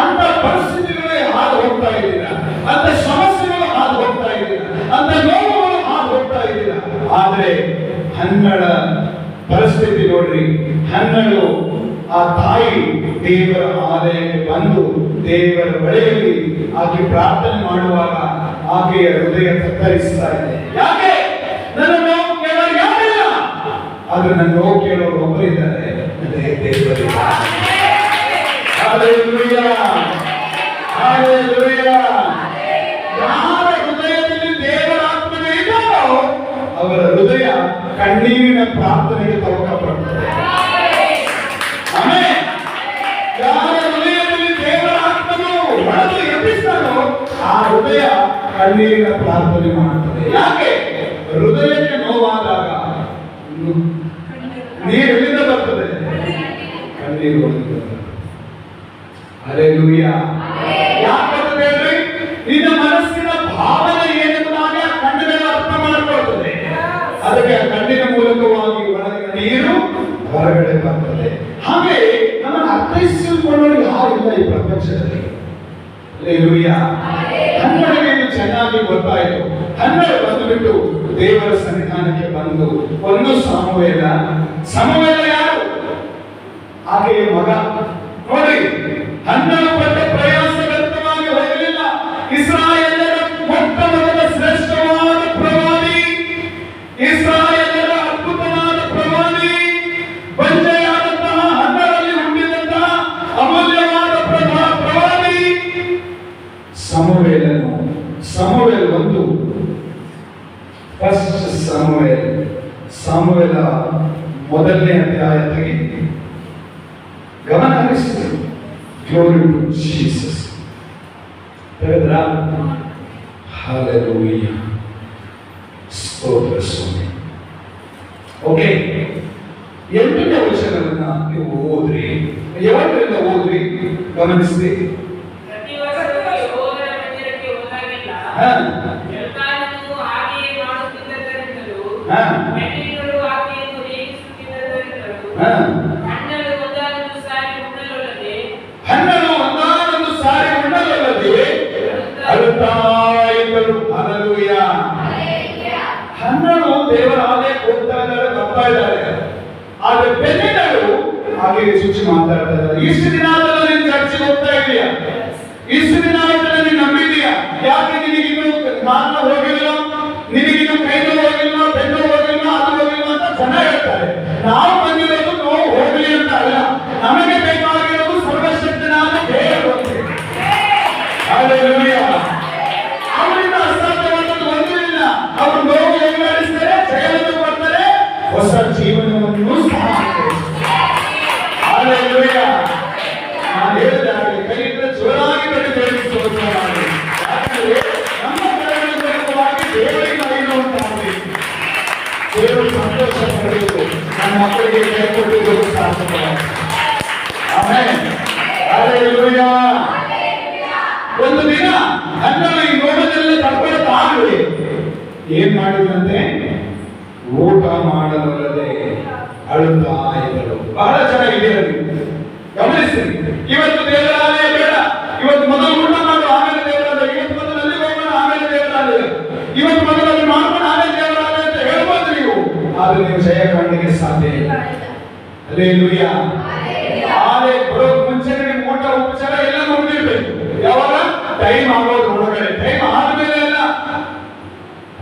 ಅಂತ ಪರಿಸ್ಥಿತಿಗಳೇ ಹಾದು ಹೋಗ್ತಾ ಇದ್ದೀರಾ? ಅಂತ ಸಮಸ್ಯೆಗಳು ಹಾದು ಹೋಗ್ತಾ ಇದ್ದೀರಾ? ಅಂತ ನೋವುಗಳು ಹಾದು ಹೋಗ್ತಾ ಇದ್ದೀರಾ? ಆದ್ರೆ ಹನ್ನಳ ಪರಿಸ್ಥಿತಿ ನೋಡ್ರಿ. ಹನ್ನಳು ಆ ತಾಯಿ ದೇವರ ಆಲಯಕ್ಕೆ ಬಂದು ದೇವರ ಬಳಿಯಲ್ಲಿ ಆಕೆ ಪ್ರಾರ್ಥನೆ ಮಾಡುವಾಗ ಆಕೆಯ ಹೃದಯ ಕತ್ತರಿಸ್ತಾ ಇದೆ. ಯಾಕೆ? ನನ್ನ ನೋವು ಕೇಳೋರು ಯಾರಿಲ್ಲ ಆದ್ರೆ ನನ್ನ ನೋವು ಕೇಳೋರು ಒಬ್ಬರಿದ್ದಾರೆ ಯಾರ ಹೃದಯದಲ್ಲಿ ದೇವರ ಆತ್ಮನೆ ಇದೆಯೋ ಅವರ ಹೃದಯ ಕಣ್ಣೀರಿನ ಪ್ರಾರ್ಥನೆಗೆ ತವಕಪಡುತ್ತದೆ ಯಾರ ಹೃದಯದಲ್ಲಿ ದೇವರ ಆತ್ಮನು ಎಬ್ಬಿಸ್ತಾನೋ ಆ ಹೃದಯ ಕಣ್ಣೀರಿನ ಪ್ರಾರ್ಥನೆ ಮಾಡುತ್ತದೆ. ಯಾಕೆ? ಹೃದಯಕ್ಕೆ ನೋವಾದಾಗ ನೀರು ಎಲ್ಲಿಂದ ಬರ್ತದೆ? ಕಣ್ಣೀರು. ಅಲೆಲೂಯ ಯಾಕಂದ್ರೆ ನಿನ್ನ ಮನಸ್ಸಿನ ಭಾವನೆ ಏನೆಂಬುದಾಗಿ ಆ ಕಣ್ಣುಗಳು ಅರ್ಥ ಮಾಡಿಕೊಳ್ತದೆ. ಅದಕ್ಕೆ ಆ ಕಣ್ಣಿನ ಮೂಲಕವಾಗಿ ಒಳಗಿನ ನೀರು ಹೊರಗಡೆ ಬರ್ತದೆ. ಹಾಗೆ ನಮ್ಮನ್ನು ಅರ್ಥೈಸಿಕೊಳ್ಳಲು ಯಾರಿಲ್ಲ ಈ ಪ್ರಪಂಚದಲ್ಲಿ. ಅಲೆಲೂಯ ಕನ್ನಡಗೆ ಚೆನ್ನಾಗಿ ಗೊತ್ತಾಯಿತು. ಕನ್ನಡ ಬಂದುಬಿಟ್ಟು ದೇವರ ಸನ್ನಿಧಾನಕ್ಕೆ ಬಂದು ಒಂದು ಸಮವೇಲ ಸಮವೇಲ ಯಾರು? ಹಾಗೆಯೇ ಹನ್ನೆರಡು ಒಂದಾನೊಂದು ಸಾರಿ ಉಣ್ಣಲಲ್ಲದೆ ಅಳುತ್ತಾ ಇದ್ದರು ಹಲಲುಯ ಹನ್ನೆರಡು ದೇವರ ಆಲಯಕ್ಕೆ ಹೋಗ್ತಾ ಇದ್ದಾರೆ ಬರ್ತಾ ಇದ್ದಾರೆ. ಆದ್ರೆ ಬೆನ್ನಿನರು ಹಾಗೆ ಮಾತಾಡ್ತಾ ಇದ್ದಾರೆ. ಇಷ್ಟು ದಿನ ನೀನು ಚರ್ಚಿಗೆ ಹೋಗ್ತಾ ಇದೆಯಾ? ಇಷ್ಟು ದಿನ ನೀನು ನಂಬಿದೀಯಾ? ಯಾಕೆ ನಿನಗಿನ್ನು ಕಾಲ ಹೋಗಿಲ್ಲ ನಾವು ಬಂದಿರೋದು ನೋವು ಹೋಗಲಿ ಅಂತ ಅಲ್ಲ. ನಮಗೆ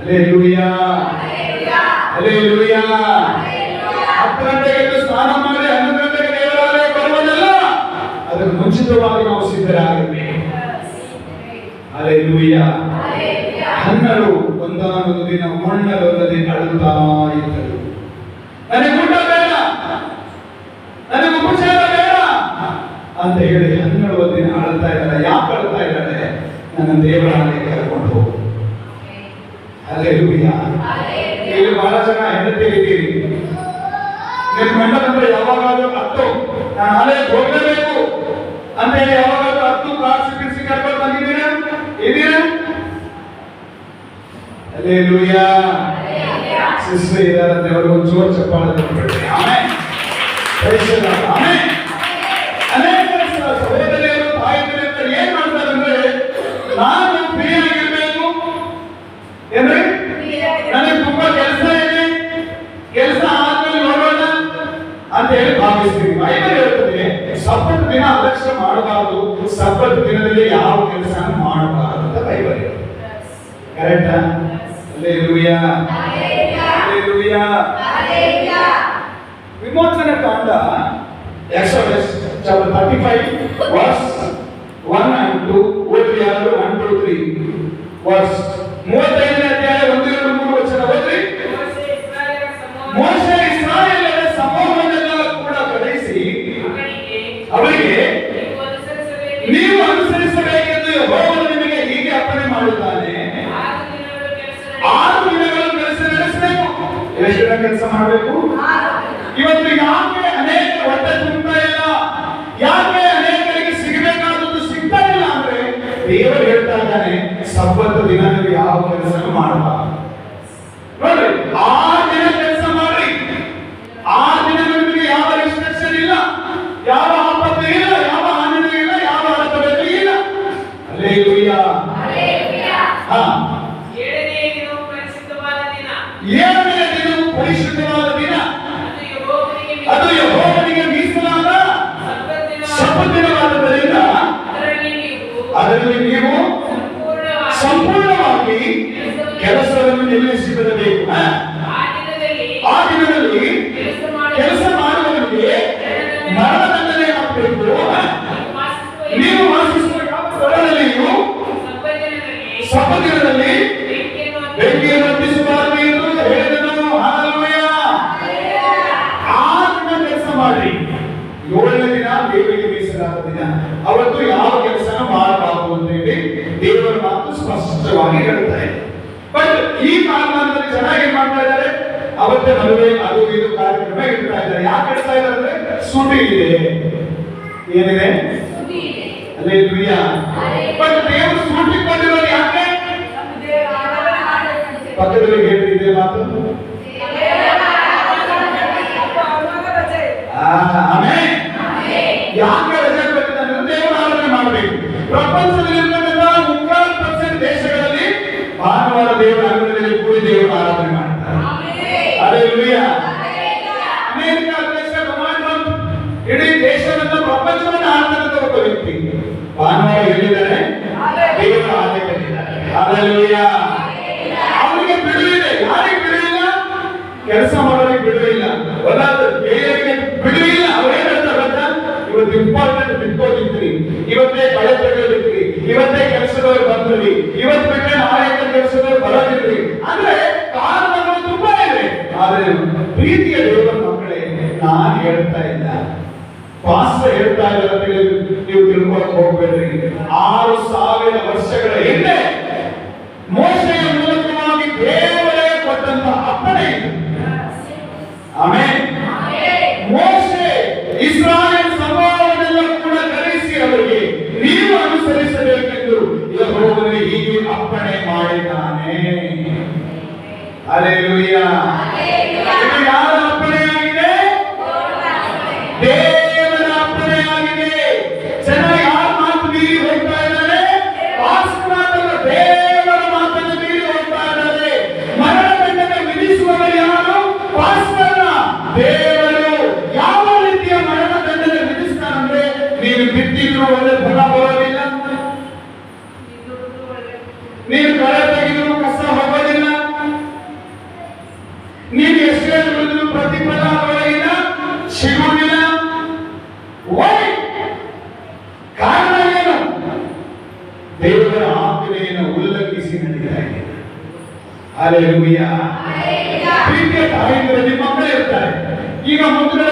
ಅಲ್ಲೇ ಲೂಯಾ ಅಲ್ಲೇ ಲೂಯಾ ಹತ್ತು ಗಂಟೆಗೆ ಸ್ನಾನ ಮಾಡಿ ಹನ್ನೊಂದು ಗಂಟೆಗೆ ಅದಕ್ಕೆ ಮುಂಚಿತವಾಗಿ ನಾವು ಸಿದ್ಧರಾಗಿರ್ಬೇಕು ಅಲೆಲೂಯ ಹನ್ನರು ಒಂದಾನೊಂದು ದಿನ ಮಣ್ಣಲ್ಲದೆ ಅಳುತ್ತಾ ಇದ್ದರು. ನನಗೆ ಊಟ ಬೇಡ. ನನಗೆ ಉಪಚಾರ ಬೇಡ. ಅಂತ ಹೇಳಿ ಹನ್ನೆರಡು ದಿನ ಅಳ್ತಾ ಇದ್ದಾರೆ ಯಾಕೆ ಅಳ್ತಾ ಇದ್ದಾರೆ ನನ್ನ ಹೋಗು ಅಲೆಲೂಯ ಇಲ್ಲಿ ಬಹಳ ಜನ ಹೆಂಡತಿರಿದ್ದೀರಿ ನಿಮ್ಮ ಗಂಡ ಬಂದ್ರೆ ಯಾವಾಗಾದ್ರೂ ಹತ್ತು ನಾನು ಅಲೆ ಹೋಗಲೇಬೇಕು ಅಂತ ಹೇಳಿ ಯಾವಾಗಾದ್ರೂ ಹತ್ತು ಕಾಸು ಬಿಡಿಸಿ ಕರ್ಕೊಂಡು ಬಂದಿದ್ದೀರಾ ಇದ್ದೀರಾ ಅಲ್ಲೇ ಲೂಯ ಸಿಸ್ಟರ್ ಇದಾರಂತೆ ಅವ್ರಿಗೆ ಒಂದು ಜೋರ್ ಚಪ್ಪಾಳೆ ಕೊಟ್ಬಿಡ್ರಿ ಆಮೇಲೆ ಆಮೇಲೆ ಸಬ್ಬತ್ ದಿನದಲ್ಲಿ ಯಾವ ಕೆಲಸ ಮಾಡಬಾರದು ಅಂತ ಬೈಬಲ್ ಕರೆಕ್ಟಾ ಅಲ್ಲೇಲೂಯಾ ಅಲ್ಲೇಲೂಯಾ ವಿಮೋಚನ ಕಾಂಡ ಎಕ್ಸೋಡಸ್ ಚಾಪ್ಟರ್ 35 ವರ್ಸ್ 1 ಅಂಡ್ 2 ಓದಿ 1 2 3 ವರ್ಸ್ 30 ನೀವು ಅನುಸರಿಸಬೇಕೆಂದು ಯಹೋವನು ನಿಮಗೆ ಹೀಗೆ ಅಪ್ಪಣೆ ಮಾಡುತ್ತಾನೆ ಆರು ದಿನಗಳು ಕೆಲಸ ನಡೆಸಬೇಕು. ಎಷ್ಟು ದಿನ ಕೆಲಸ ಮಾಡಬೇಕು. ಇವತ್ತು ಯಾಕೆ ಅನೇಕ ಹೊಟ್ಟೆ ತುಂಬಾ ಇಲ್ಲ? ಯಾಕೆ ಅನೇಕರಿಗೆ ಸಿಗಬೇಕಾದದ್ದು ಸಿಗ್ತಾ ಇಲ್ಲ ಅಂದ್ರೆ ದೇವರು ಹೇಳ್ತಾ ಇದ್ದಾನೆ ಸಬ್ಬತ್ತು ದಿನ ನೀವು ಯಾವ ಕೆಲಸ ಮಾಡಬಾರದು. ಯಾಕೆ ರಜೆ ಕೊಟ್ಟಿದ್ದಾನೆ ಅಂದ್ರೆ ದೇವರ ಆರಾಧನೆ ಮಾಡಬೇಕು ಪ್ರಪಂಚದಲ್ಲಿರ್ತಕ್ಕಂಥ ಮುಕ್ಕಾಲು ಪರ್ಸೆಂಟ್ ದೇಶಗಳಲ್ಲಿ ಭಾನುವಾರ ದೇವರ ಅಂಗಡಿಯಲ್ಲಿ ಕೂಡಿ ದೇವರ ಆರಾಧನೆ ಮಾಡ್ತಾರೆ ಅಲ್ಲೇಲೂಯ. ಅಮೆರಿಕ ಅಧ್ಯಕ್ಷ ಡೊನಾಲ್ಡ್ ಟ್ರಂಪ್ ಇಡೀ ದೇಶವನ್ನ ಪ್ರಪಂಚವನ್ನ ಆಳ್ತಕ್ಕಂಥ ಒಬ್ಬ ವ್ಯಕ್ತಿ ಭಾನುವಾರ ಹೇಳಿದ್ದಾರೆ ದೇವರ ಆಲಯದಲ್ಲಿದ್ದಾರೆ ಅಲ್ಲೇಲೂಯ. ನಾಳೆ ಬರಲಿದ್ದೀವಿ ಅಂದ್ರೆ ಕಾರಣಗಳು ತುಂಬಾ ಇದೆ. ಆದ್ರೆ ಪ್ರೀತಿಯ ಅಲೆ ಪ್ರೀತಿಯ ತಾಯಿಗಳು ನಿಮ್ಮ ಇರ್ತಾರೆ. ಈಗ ಮುಂದೆ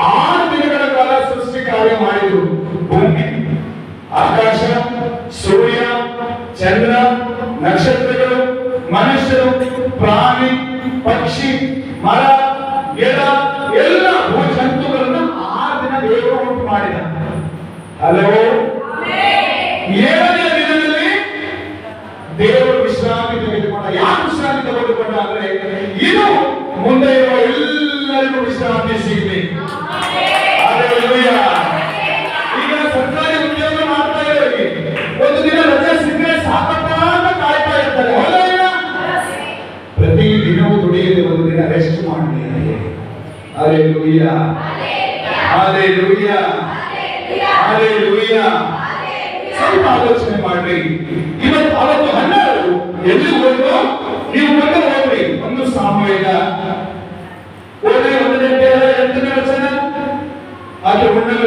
Ah!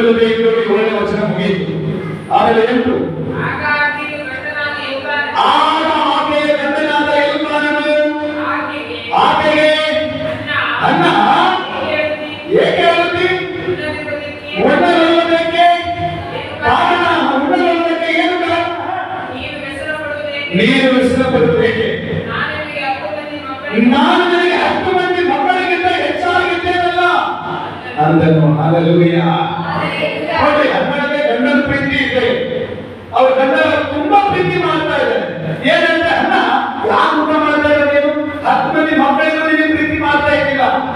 ಜೊತೆ ಇಂಟ್ಲೋಗಿ ಒಳ್ಳೆ ವಚನ ಮುಗಿಯಿತು ಆಮೇಲೆ ಎಂಟು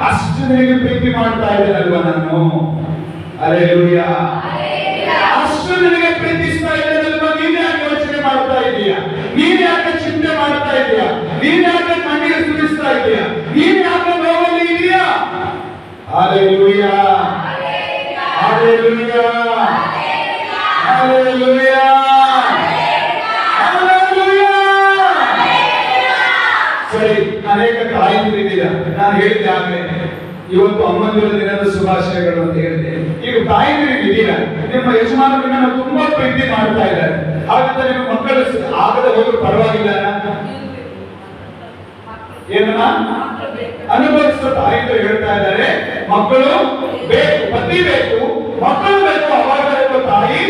ಅಷ್ಟು ಅಷ್ಟನಿಗೆ ಪ್ರೀತಿ ಮಾಡ್ತಾ ಇದ್ದೇನಲ್ವಾ ನಾನು? ಅರೆ ಅಷ್ಟು ನಿನಗೆ ಪ್ರೀತಿಸ್ತಾ ಇದ್ದೇನಲ್ವಾ ನೀನ್ ಯಾಕೆ ಯೋಚನೆ ಮಾಡ್ತಾ ಇದೀಯಾ ನೀನ್ ಯಾಕೆ ಚಿಂತೆ ಮಾಡ್ತಾ ಇದೀಯಾ ನೀನ್ ಯಾಕೆ ಕಣ್ಣೀರು ಸುರಿಸ್ತಾ ಇದೀಯಾ ನೀನ್ ಯಾಕೆ ನೋವಲ್ಲಿ ಇದೆಯಾ? ಅರೆ ಲೂಯಾ ಅರೆ ಲೂಯಾ ಅರೆ ಲೂಯಾ ಸರಿ ಅನೇಕ ತಾಯಿ ನಾನು ಹೇಳಿದ್ದೆ ಇವತ್ತು ಅಮ್ಮಂದಿರ ದಿನದ ಶುಭಾಶಯಗಳು ಅಂತ ಹೇಳಿದೆ ಈಗ ತಾಯಿಗಳಿಗೆ ಇದೀರಾ ನಿಮ್ಮ ಯಜಮಾನರನ್ನ ತುಂಬಾ ಪ್ರೀತಿ ಮಾಡ್ತಾ ಇದ್ದಾರೆ. ಹಾಗಂತ ನಿಮ್ಮ ಮಕ್ಕಳು ಆಗದ ಹೋದ್ರು ಪರವಾಗಿಲ್ಲ ಏನನ್ನ ಅನುಭವಿಸ ತಾಯಿಗಳು ಹೇಳ್ತಾ ಇದ್ದಾರೆ, ಮಕ್ಕಳು ಬೇಕು, ಪತಿ ಬೇಕು, ಮಕ್ಕಳು ಬೇಕು, ಅವಾಗ ತಾಯಿ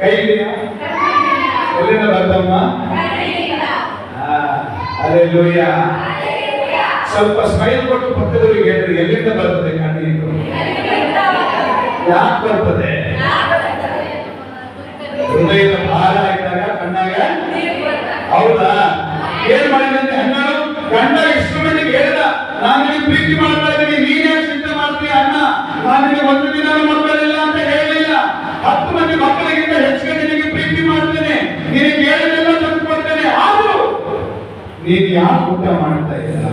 ಕೈಲಿನ ಎಲ್ಲಿನ ಬರ್ತಮ್ಮ ಅಲ್ಲೆಲ್ಲೂಯ್ಯ ಸ್ವಲ್ಪ ಸ್ಮೈಲ್ ಕೊಟ್ಟು ಪಕ್ಕದವರಿಗೆ ಹೇಳಿದ್ರೆ ಎಲ್ಲಿಂದ ಬರ್ತದೆ ಕಣ್ಣೀರು ಯಾಕೆ ಬರ್ತದೆ? ಹೃದಯದ ಭಾರ ಇದ್ದಾಗ ಕಣ್ಣಾಗ? ಹೌದಾ? ಏನ್ ಮಾಡಿದಂತೆ ಹನ್ನೆರಡು? ಗಂಡ ಇನ್ಸ್ಟ್ರೂಮೆಂಟ್ ಹೇಳ್ದ, ನಾನು ಪ್ರೀತಿ ಮಾಡ್ತಾ ನೀನು ಯಾರು ಊಟ ಮಾಡ್ತಾ ಇಲ್ಲ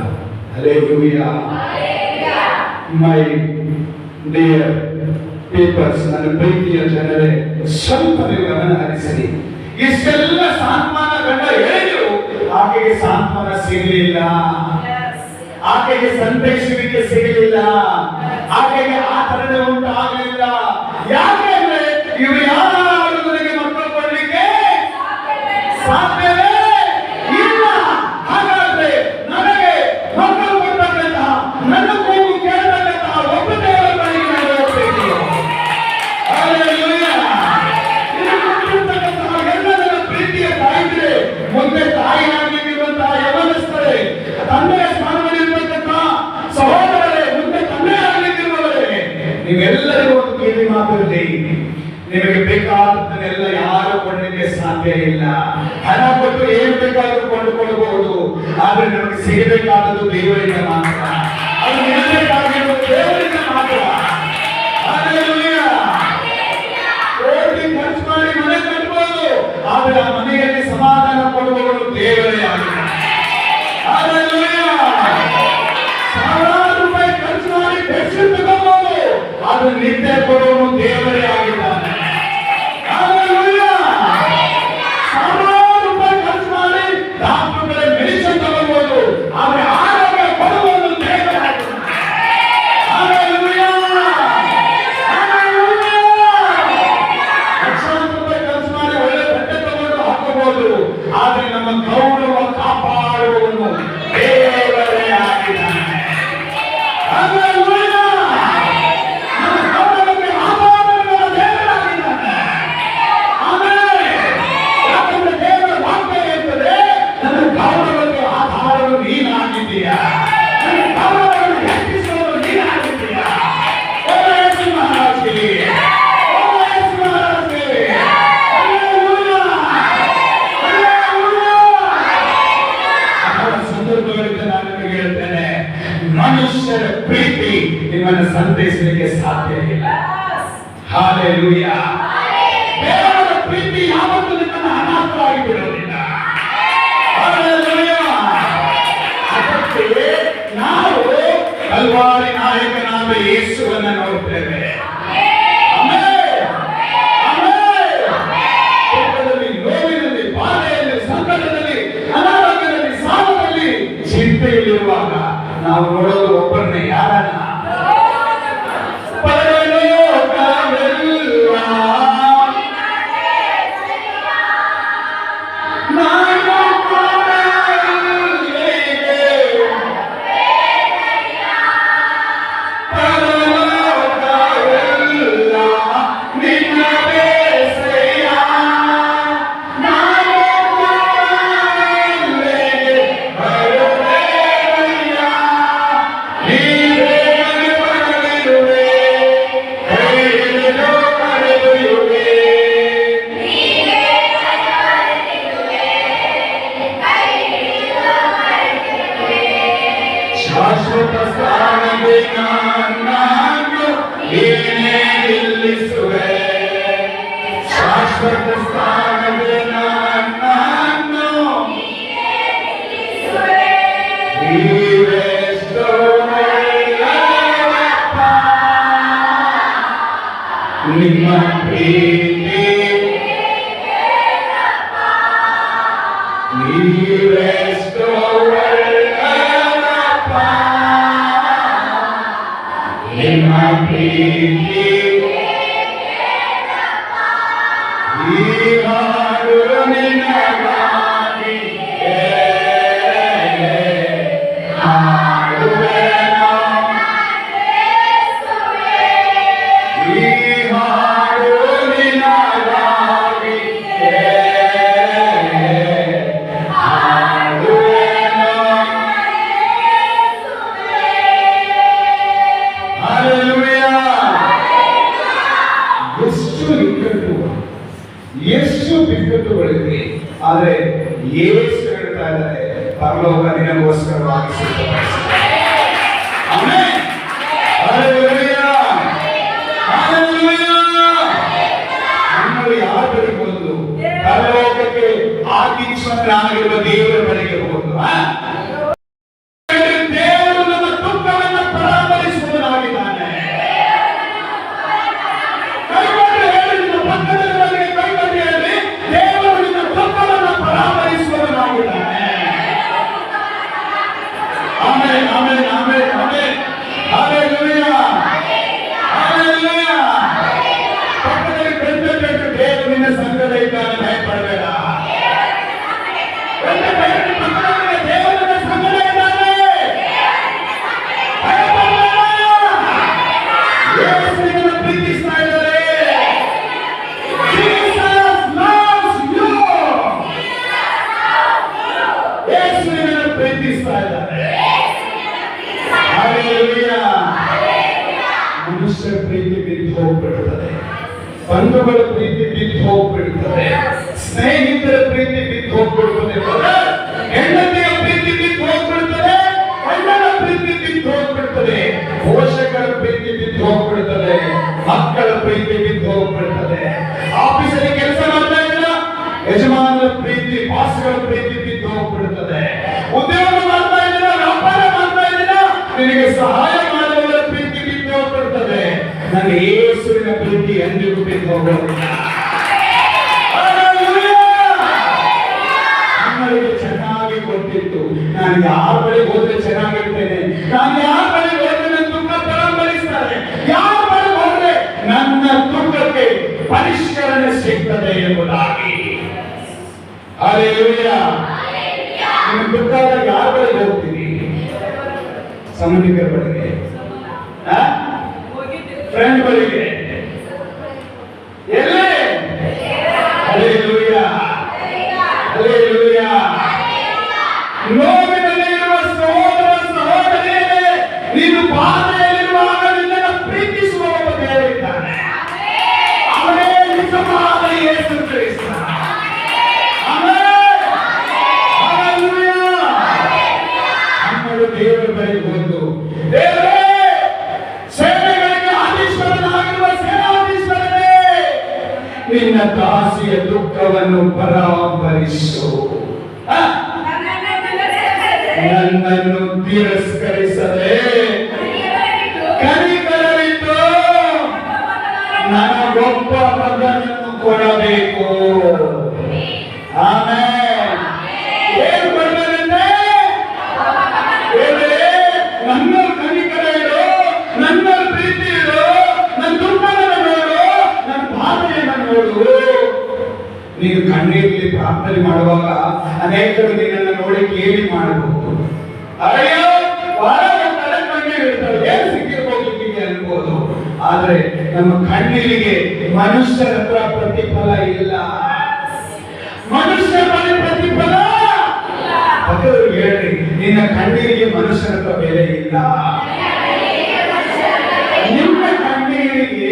ಅಲೇ ಯೂಯ ಮೈ ಡಿಯರ್ ಪೇಪರ್ಸ್ ನನ್ನ ಪ್ರೀತಿಯ ಜನರೇ, ಸ್ವಲ್ಪ ಗಮನ ಹರಿಸಲಿ ಇಷ್ಟೆಲ್ಲ ಸಾಂತ್ವನ ಕಂಡ ಹೇಳಿದ್ರು. ಆಕೆಗೆ ಸಾಂತ್ವನ ಸಿಗಲಿಲ್ಲ. ಆಕೆಗೆ ಸಂತೈಸುವಿಕೆ ಸಿಗಲಿಲ್ಲ. ಆಕೆಗೆ ಆತರಣ ಉಂಟಾಗಲಿಲ್ಲ. ಯಾಕೆಂದ್ರೆ ಇವರು ಯಾರು? ಒಬ್ಬರನ್ನ ಯಾರನ್ನ Ashwagandha. ಬಿದ್ದು ಉದ್ಯೋಗ ಮಾಡ್ತಾ ಇದ್ದೀರಾ? ವ್ಯಾಪಾರ ಮಾಡ್ತಾ ಇದ್ದೀರಾ? ನಿನಗೆ ಸಹಾಯ ಮಾಡುವುದರ ಪ್ರೀತಿ ಬಿದ್ದು ಹೋಗ್ಬಿಡುತ್ತದೆ. ನನ್ನ ಯೇಸುವಿನ ಪ್ರೀತಿ ಎಂದಿಗೂ ಬಿದ್ದು ಹೋಗುತ್ತದೆ సమన్వీకరణ ನೀವು ಕಣ್ಣೀರಲ್ಲಿ ಪ್ರಾರ್ಥನೆ ಮಾಡುವಾಗ ಅನೇಕರು ನಿನ್ನನ್ನು ನೋಡಿ ಕೇಳಿ ಮಾಡಬಹುದು. ಏನು ನಿಮಗೆ ಆದ್ರೆ ನಮ್ಮ ಕಣ್ಣೀರಿಗೆ ಮನುಷ್ಯರ ಹತ್ರ ಪ್ರತಿಫಲ ಇಲ್ಲ. ಮನುಷ್ಯರ ಮನೆ ಪ್ರತಿಫಲ ಭಕ್ತರು ಹೇಳ್ರಿ, ನಿನ್ನ ಕಣ್ಣೀರಿಗೆ ಮನುಷ್ಯರ ಹತ್ರ ಬೆಲೆ ಇಲ್ಲ. ನಿಮ್ಮ ಕಣ್ಣೀರಿಗೆ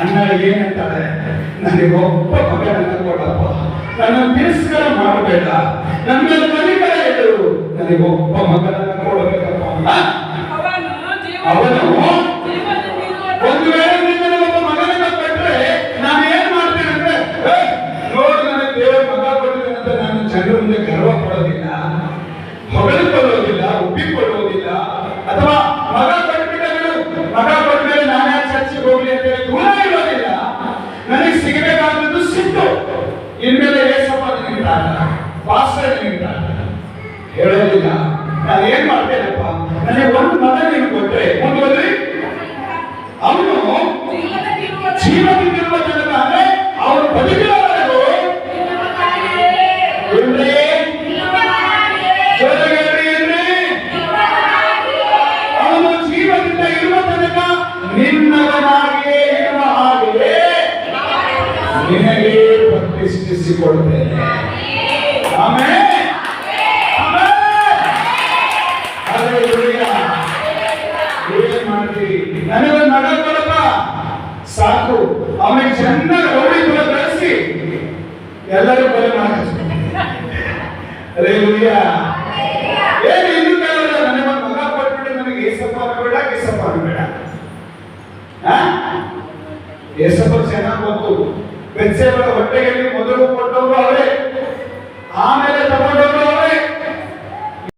ಅನ್ನ ಏನಂತಾಳೆ ನನಗೆ ಒಬ್ಬ ಮಗನನ್ನ ಕೊಡಪ್ಪ. ನನ್ನ ತಿರಸ್ಕಾರ ಮಾಡಬೇಡ. ನನ್ನ ಕಲಿಕರ ಇದ್ರು ನನಗೆ ಒಬ್ಬ ಮಗನನ್ನ ಕೊಡಬೇಕಪ್ಪ ಅವನು ಕೊಟ್ಟರೆ